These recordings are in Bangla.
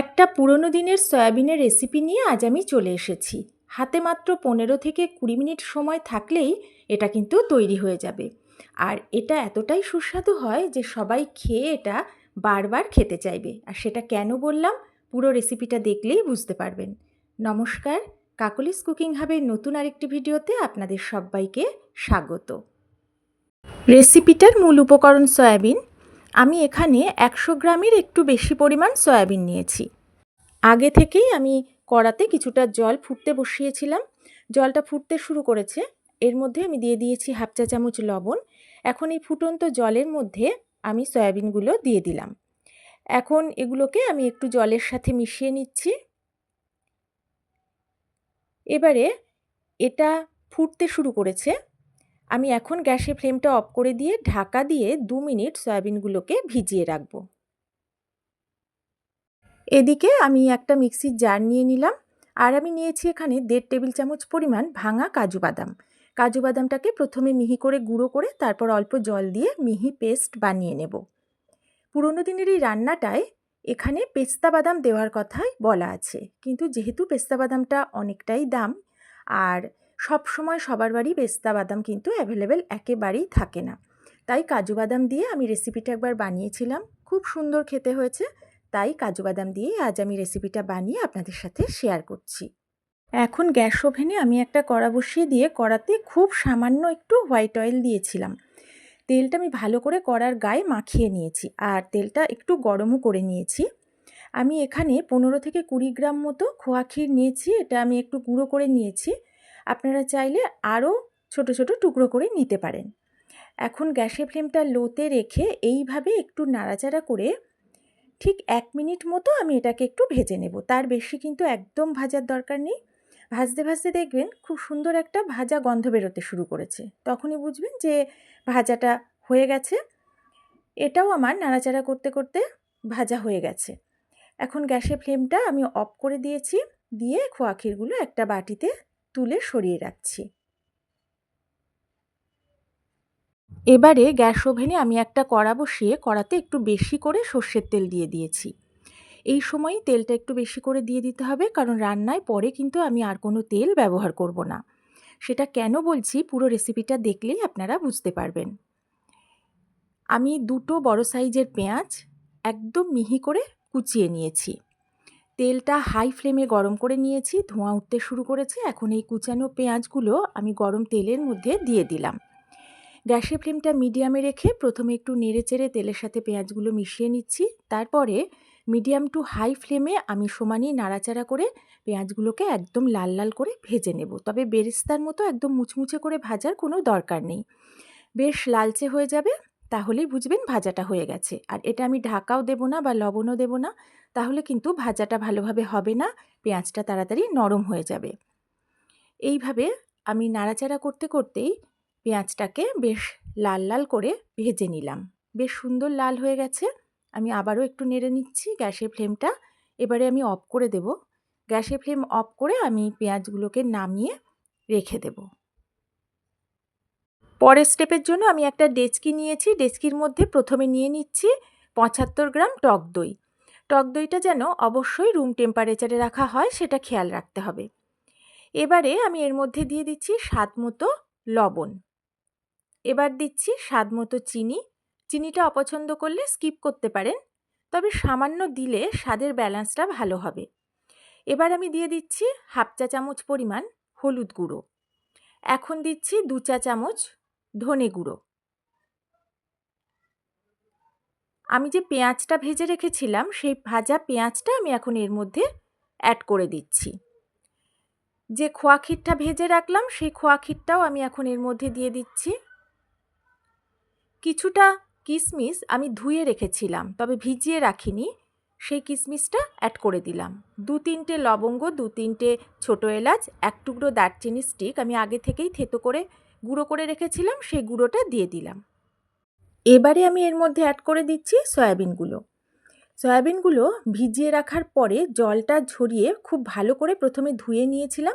একটা পুরনো দিনের সয়াবিনের রেসিপি নিয়ে আজ আমি চলে এসেছি। হাতে মাত্র পনেরো থেকে কুড়ি মিনিট সময় থাকলেই এটা কিন্তু তৈরি হয়ে যাবে। আর এটা এতটাই সুস্বাদু হয় যে সবাই খেয়ে এটা বারবার খেতে চাইবে। আর সেটা কেন বললাম? পুরো রেসিপিটা দেখলেই বুঝতে পারবেন। নমস্কার, কাকলিস কুকিং হাবের নতুন আরেকটি ভিডিওতে আপনাদের সবাইকে স্বাগত। রেসিপিটার মূল উপকরণ সয়াবিন আমি এখানে একশো গ্রামের একটু বেশি পরিমাণ সয়াবিন নিয়েছি। আগে থেকেই আমি কড়াতে কিছুটা জল ফুটতে বসিয়েছিলাম। জলটা ফুটতে শুরু করেছে। এর মধ্যে আমি দিয়ে দিয়েছি হাফ চা চামচ লবণ। এখন এই ফুটন্ত জলের মধ্যে আমি সয়াবিনগুলো দিয়ে দিলাম। এখন এগুলোকে আমি একটু জলের সাথে মিশিয়ে নিচ্ছি। এবারে এটা ফুটতে শুরু করেছে। আমি এখন গ্যাসের ফ্লেমটা অফ করে দিয়ে ঢাকা দিয়ে দু মিনিট সয়াবিনগুলোকে ভিজিয়ে রাখব। এদিকে আমি একটা মিক্সির জার নিয়ে নিলাম আর আমি নিয়েছি এখানে দেড় টেবিল চামচ পরিমাণ ভাঙা কাজু বাদাম। কাজু বাদামটাকে প্রথমে মিহি করে গুঁড়ো করে তারপর অল্প জল দিয়ে মিহি পেস্ট বানিয়ে নেব। পুরোনো দিনের এই রান্নাটায় এখানে পেস্তা বাদাম দেওয়ার কথাই বলা আছে। কিন্তু যেহেতু পেস্তা বাদামটা অনেকটাই দাম আর সব সময় সবার বাড়ি পেস্তা বাদাম কিন্তু অ্যাভেলেবেল একেবারেই থাকে না। তাই কাজু বাদাম দিয়ে আমি রেসিপিটা একবার বানিয়েছিলাম। খুব সুন্দর খেতে হয়েছে। তাই কাজু বাদাম দিয়ে আজ আমি রেসিপিটা বানিয়ে আপনাদের সাথে শেয়ার করছি। এখন গ্যাস ওভেনে আমি একটা কড়া বসিয়ে দিয়ে কড়াতে খুব সামান্য একটু হোয়াইট অয়েল দিয়েছিলাম। তেলটা আমি ভালো করে কড়ার গায়ে মাখিয়ে নিয়েছি আর তেলটা একটু গরমও করে নিয়েছি। আমি এখানে পনেরো থেকে কুড়ি গ্রাম মতো খোয়া ক্ষীর নিয়েছি। এটা আমি একটু গুঁড়ো করে নিয়েছি। আপনারা চাইলে আরও ছোট ছোট টুকরো করে নিতে পারেন। এখন গ্যাসের ফ্লেমটা লোতে রেখে এইভাবে একটু নাড়াচাড়া করে ঠিক এক মিনিট মতো আমি এটাকে একটু ভেজে নেব। তার বেশি কিন্তু একদম ভাজার দরকার নেই। ভাজতে ভাজতে দেখবেন খুব সুন্দর একটা ভাজা গন্ধ বেরোতে শুরু করেছে। তখনই বুঝবেন যে ভাজাটা হয়ে গেছে। এটাও আমার নাড়াচাড়া করতে করতে ভাজা হয়ে গেছে। এখন গ্যাসের ফ্লেমটা আমি অফ করে দিয়েছি। দিয়ে খোয়া একটা বাটিতে তুলে সরিয়ে রাখছি। এবারে গ্যাস ওভেনে আমি একটা কড়া বসিয়ে কড়াতে একটু বেশি করে সর্ষের তেল দিয়ে দিয়েছি। এই সময়ই তেলটা একটু বেশি করে দিয়ে দিতে হবে, কারণ রান্নায় পরে কিন্তু আমি আর কোনো তেল ব্যবহার করব না। সেটা কেন বলছি পুরো রেসিপিটা দেখলেই আপনারা বুঝতে পারবেন। আমি দুটো বড় সাইজের পেঁয়াজ একদম মিহি করে কুচিয়ে নিয়েছি। তেলটা হাই ফ্লেমে গরম করে নিয়েছি, ধোঁয়া উঠতে শুরু করেছে। এখন এই কুচানো পেঁয়াজগুলো আমি গরম তেলের মধ্যে দিয়ে দিলাম। গ্যাসের ফ্লেমটা মিডিয়ামে রেখে প্রথমে একটু নেড়ে চেড়ে তেলের সাথে পেঁয়াজগুলো মিশিয়ে নিচ্ছি। তারপরে মিডিয়াম টু হাই ফ্লেমে আমি সমানই নাড়াচাড়া করে পেঁয়াজগুলোকে একদম লাল লাল করে ভেজে নেব। তবে বেরেস্তার মতো একদম মুচমুচে করে ভাজার কোনো দরকার নেই। বেশ লালচে হয়ে যাবে। তাহলেই বুঝবেন ভাজাটা হয়ে গেছে। আর এটা আমি ঢাকাও দেবো না বা লবণও দেবো না, তাহলে কিন্তু ভাজাটা ভালোভাবে হবে না, পেঁয়াজটা তাড়াতাড়ি নরম হয়ে যাবে। এইভাবে আমি নাড়াচাড়া করতে করতেই পেঁয়াজটাকে বেশ লাল লাল করে ভেজে নিলাম। বেশ সুন্দর লাল হয়ে গেছে। আমি আবারও একটু নেড়ে নিচ্ছি গ্যাসের ফ্লেমটা। এবারে আমি অফ করে দেব। গ্যাসের ফ্লেম অফ করে আমি পেঁয়াজগুলোকে নামিয়ে রেখে দেব। পরের স্টেপের জন্য আমি একটা ডেচকি নিয়েছি। ডেচকির মধ্যে প্রথমে নিয়ে নিচ্ছি পঁচাত্তর গ্রাম টক দই। টক দইটা যেন অবশ্যই রুম টেম্পারেচারে রাখা হয়, সেটা খেয়াল রাখতে হবে। এবারে আমি এর মধ্যে দিয়ে দিচ্ছি স্বাদ মতো লবণ। এবার দিচ্ছি স্বাদ মতো চিনি। চিনিটা অপছন্দ করলে স্কিপ করতে পারেন, তবে সামান্য দিলে স্বাদের ব্যালেন্সটা ভালো হবে। এবার আমি দিয়ে দিচ্ছি হাফ চা চামচ পরিমাণ হলুদ গুঁড়ো। এখন দিচ্ছি দু চা চামচ ধনে গুঁড়ো। আমি যে পেঁয়াজটা ভেজে রেখেছিলাম, সেই ভাজা পেঁয়াজটা আমি এখন এর মধ্যে অ্যাড করে দিচ্ছি। যে খোয়া ক্ষীরটা ভেজে রাখলাম, সেই খোয়া ক্ষীরটাও আমি এখন এর মধ্যে দিয়ে দিচ্ছি। কিছুটা কিশমিশ আমি ধুয়ে রেখেছিলাম, তবে ভিজিয়ে রাখিনি, সেই কিশমিশটা অ্যাড করে দিলাম। দু তিনটে লবঙ্গ, দু তিনটে ছোটো এলাচ, এক টুকরো দারচিনি স্টিক আমি আগে থেকেই থেতো করে গুঁড়ো করে রেখেছিলাম, সেই গুঁড়োটা দিয়ে দিলাম। এবারে আমি এর মধ্যে অ্যাড করে দিচ্ছি সয়াবিনগুলো। সয়াবিনগুলো ভিজিয়ে রাখার পরে জলটা ঝরিয়ে খুব ভালো করে প্রথমে ধুয়ে নিয়েছিলাম।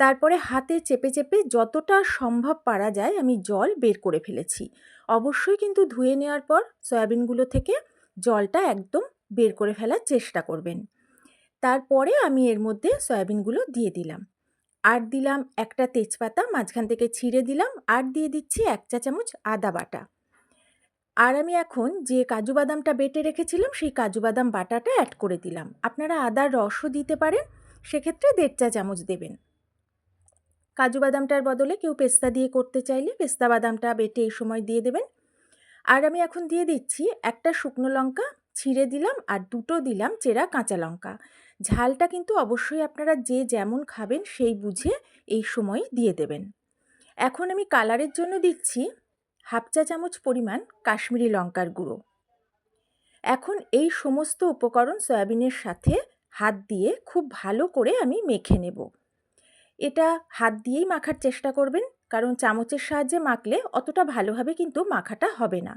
তারপরে হাতে চেপে চেপে যতটা সম্ভব পারা যায় আমি জল বের করে ফেলেছি। অবশ্যই কিন্তু ধুয়ে নেওয়ার পর সয়াবিনগুলো থেকে জলটা একদম বের করে ফেলার চেষ্টা করবেন। তারপরে আমি এর মধ্যে সয়াবিনগুলো দিয়ে দিলাম। আর দিলাম একটা তেজপাতা, মাঝখান থেকে ছিঁড়ে দিলাম, আর দিয়ে দিচ্ছি এক চা চামচ আদা বাটা। আর আমি এখন যে কাজু বাদামটা বেটে রেখেছিলাম, সেই কাজু বাদাম বাটাটা অ্যাড করে দিলাম। আপনারা আদার রসও দিতে পারেন, সেক্ষেত্রে দেড় চা চামচ দেবেন। কাজু বাদামটার বদলে কেউ পেস্তা দিয়ে করতে চাইলে পেস্তা বাদামটা বেটে এই সময় দিয়ে দেবেন। আর আমি এখন দিয়ে দিচ্ছি একটা শুকনো লঙ্কা, ছিঁড়ে দিলাম আর দুটো দিলাম চেরা কাঁচা লঙ্কা। ঝালটা কিন্তু অবশ্যই আপনারা যে যেমন খাবেন সেই বুঝে এই সময় দিয়ে দেবেন। এখন আমি কালারের জন্য দিচ্ছি হাফ চা চামচ পরিমাণ কাশ্মীরি লঙ্কার গুঁড়ো। এখন এই সমস্ত উপকরণ সয়াবিনের সাথে হাত দিয়ে খুব ভালো করে আমি মেখে নেব। এটা হাত দিয়েই মাখার চেষ্টা করবেন, কারণ চামচের সাহায্যে মাখলে অতটা ভালোভাবে কিন্তু মাখাটা হবে না।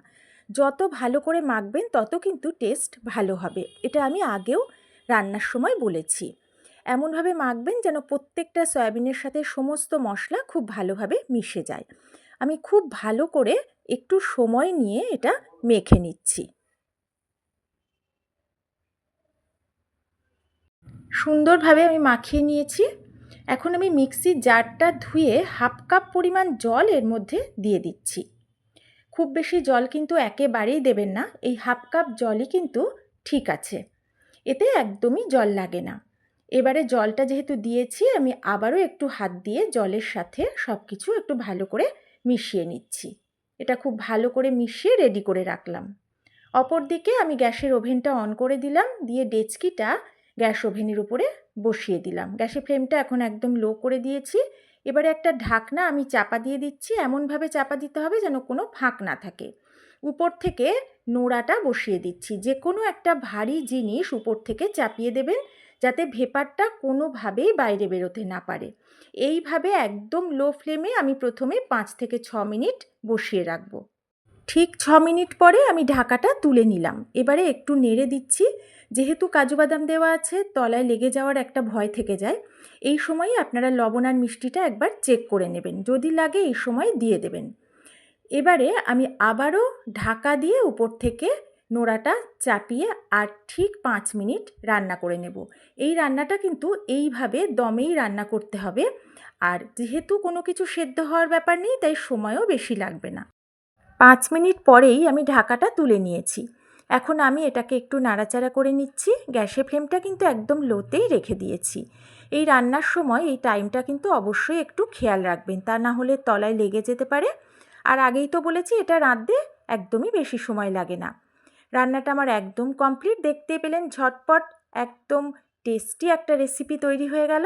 যত ভালো করে মাখবেন তত কিন্তু টেস্ট ভালো হবে। এটা আমি আগেও রান্নার সময় বলেছি। এমনভাবে মাখবেন যেন প্রত্যেকটা সয়াবিনের সাথে সমস্ত মশলা খুব ভালোভাবে মিশে যায়। আমি খুব ভালো করে একটু সময় নিয়ে এটা মেখে নিচ্ছি। সুন্দরভাবে আমি মাখিয়ে নিয়েছি। এখন আমি মিক্সির জারটা ধুয়ে হাফ কাপ পরিমাণ জল এর মধ্যে দিয়ে দিচ্ছি। খুব বেশি জল কিন্তু একেবারেই দেবেন না। এই হাফ কাপ জলই কিন্তু ঠিক আছে। এতে একদমই জল লাগে না। এবারে জলটা যেহেতু দিয়েছি, আমি আবারও একটু হাত দিয়ে জলের সাথে সব কিছু একটু ভালো করে মিশিয়ে নিচ্ছি। এটা খুব ভালো করে মিশিয়ে রেডি করে রাখলাম। অপরদিকে আমি গ্যাসের ওভেনটা অন করে দিলাম, দিয়ে ডেচকিটা গ্যাস ওভেনের উপরে বসিয়ে দিলাম। গ্যাসের ফ্লেমটা এখন একদম লো করে দিয়েছি। এবারে একটা ঢাকনা আমি চাপা দিয়ে দিচ্ছি। এমনভাবে চাপা দিতে হবে যেন কোনো ফাঁক না থাকে। উপর থেকে নোড়াটা বসিয়ে দিচ্ছি। যে কোনো একটা ভারী জিনিস উপর থেকে চাপিয়ে দেবেন যাতে ভেপারটা কোনোভাবেই বাইরে বেরোতে না পারে। এইভাবে একদম লো ফ্লেমে আমি প্রথমে পাঁচ থেকে ছ মিনিট বসিয়ে রাখব। ঠিক ছ মিনিট পরে আমি ঢাকাটা তুলে নিলাম। এবারে একটু নেড়ে দিচ্ছি। যেহেতু কাজু বাদাম দেওয়া আছে, তলায় লেগে যাওয়ার একটা ভয় থেকে যায়। এই সময় আপনারা লবণ আর মিষ্টিটা একবার চেক করে নেবেন। যদি লাগে এই সময় দিয়ে দেবেন। এবারে আমি আবারও ঢাকা দিয়ে উপর থেকে নোড়াটা চাপিয়ে আর ঠিক পাঁচ মিনিট রান্না করে নেব। এই রান্নাটা কিন্তু এইভাবে দমেই রান্না করতে হবে। আর যেহেতু কোনো কিছু সেদ্ধ হওয়ার ব্যাপার নেই, তাই সময়ও বেশি লাগবে না। পাঁচ মিনিট পরেই আমি ঢাকাটা তুলে নিয়েছি। এখন আমি এটাকে একটু নাড়াচাড়া করে নিচ্ছি। গ্যাসের ফ্লেমটা কিন্তু একদম লোতেই রেখে দিয়েছি। এই রান্নার সময় এই টাইমটা কিন্তু অবশ্যই একটু খেয়াল রাখবেন। তা না হলে তলায় লেগে যেতে পারে। আর আগেই তো বলেছি, এটা রাঁধতে একদমই বেশি সময় লাগে না। রান্নাটা আমার একদম কমপ্লিট দেখতে পেলেন ঝটপট একদম টেস্টি একটা রেসিপি তৈরি হয়ে গেল।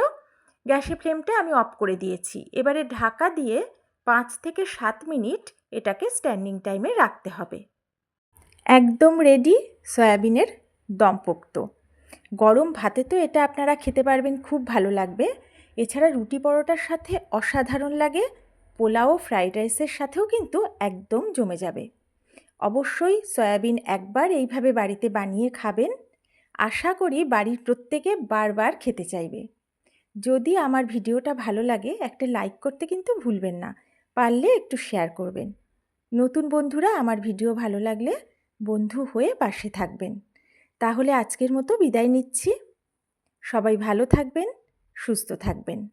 গ্যাসের ফ্লেমটা আমি অফ করে দিয়েছি। এবারে ঢাকা দিয়ে পাঁচ থেকে সাত মিনিট এটাকে স্ট্যান্ডিং টাইমে রাখতে হবে। একদম রেডি সয়াবিনের দমপোক্ত। গরম ভাতে তো এটা আপনারা খেতে পারবেন, খুব ভালো লাগবে। এছাড়া রুটি পরোটার সাথে অসাধারণ লাগে। পোলাও, ফ্রাইড রাইসের সাথেও কিন্তু একদম জমে যাবে। অবশ্যই সয়াবিন একবার এইভাবে বাড়িতে বানিয়ে খাবেন। আশা করি বাড়ির প্রত্যেকে বারবার খেতে চাইবে। যদি আমার ভিডিওটা ভালো লাগে, একটা লাইক করতে কিন্তু ভুলবেন না। পারলে একটু শেয়ার করবেন। নতুন বন্ধুরা, আমার ভিডিও ভালো লাগলে বন্ধু হয়ে পাশে থাকবেন। তাহলে আজকের মতো বিদায় নিচ্ছি। সবাই ভালো থাকবেন, সুস্থ থাকবেন।